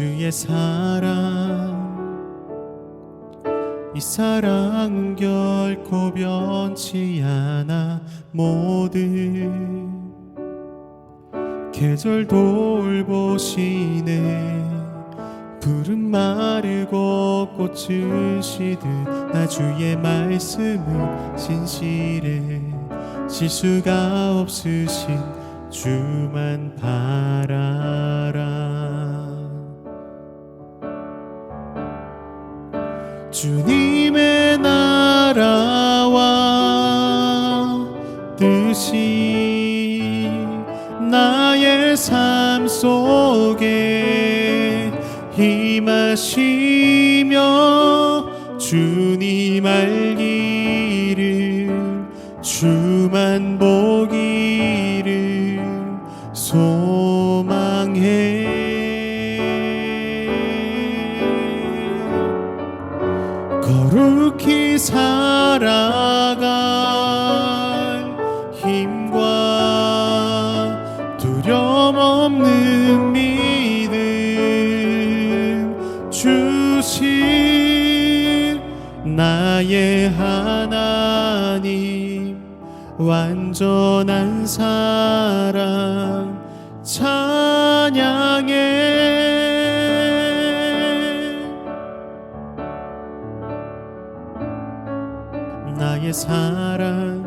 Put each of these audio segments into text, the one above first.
주의 사랑. 이 사랑은 결코 변치 않아. 모든 계절 돌보시네. 푸른 마르고 꽃은 시듯 나 주의 말씀은 신실해 실수가 없으신 주만 바 나의 삶 속에 임하시며 주님 알기를 주만 보기를 소망해. 거룩히 살아갈 나의 하나님 완전한 사랑 찬양해. 나의 사랑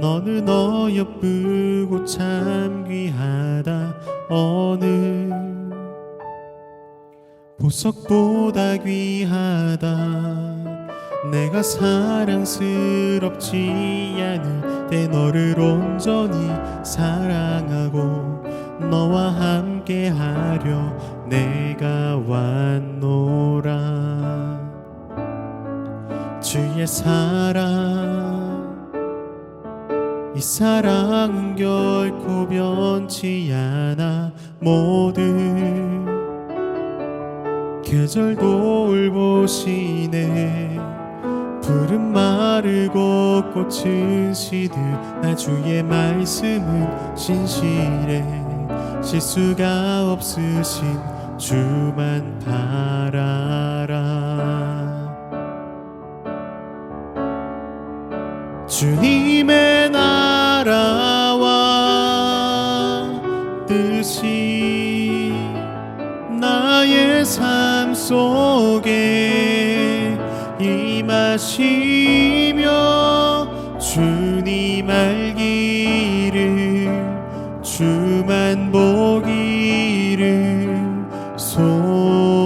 너는 어여쁘고 참 귀하다. 어느 보석보다 귀하다. 내가 사랑스럽지 않을 때 너를 온전히 사랑하고 너와 함께 하려 내가 왔노라. 주의 사랑. 이 사랑은 결코 변치 않아. 모든 계절 돌보시네. 푸른 마르고 꽃은 시듯 나 주의 말씀은 신실해 실수가 없으신 주만 바라라. 주님의 나라와 뜻이 나의 삶 속에 임하시며 주님 알기를 주만 보기를 소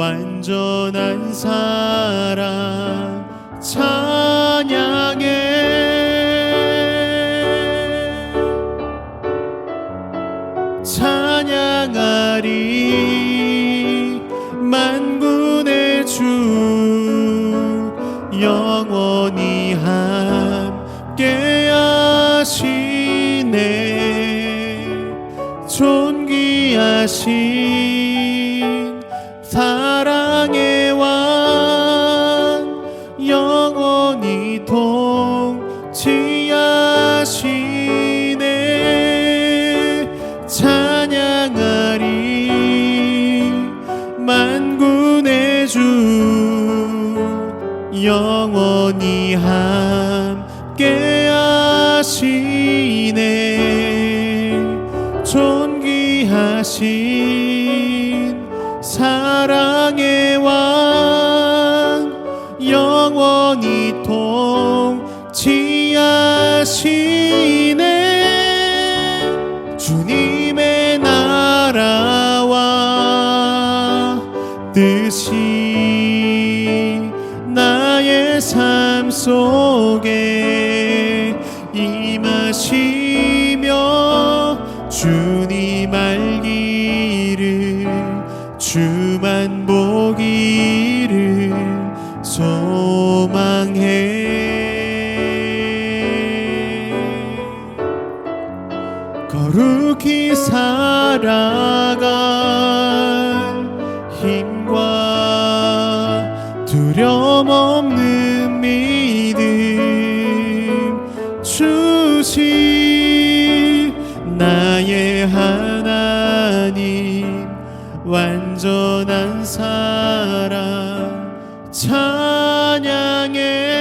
완전한 사랑 찬양해. 찬양하리 만군의 주 영원히 함께 하시네. 존귀하신 영원히 통치하시네. 찬양하리. 만군의 주 영원히 함께 하시네. 존귀하신 사랑의 뜻이 나의 삶 속에 임하시며 주님 알기를 주만 보기를 소망해. 거룩히 살아갈 찬양해.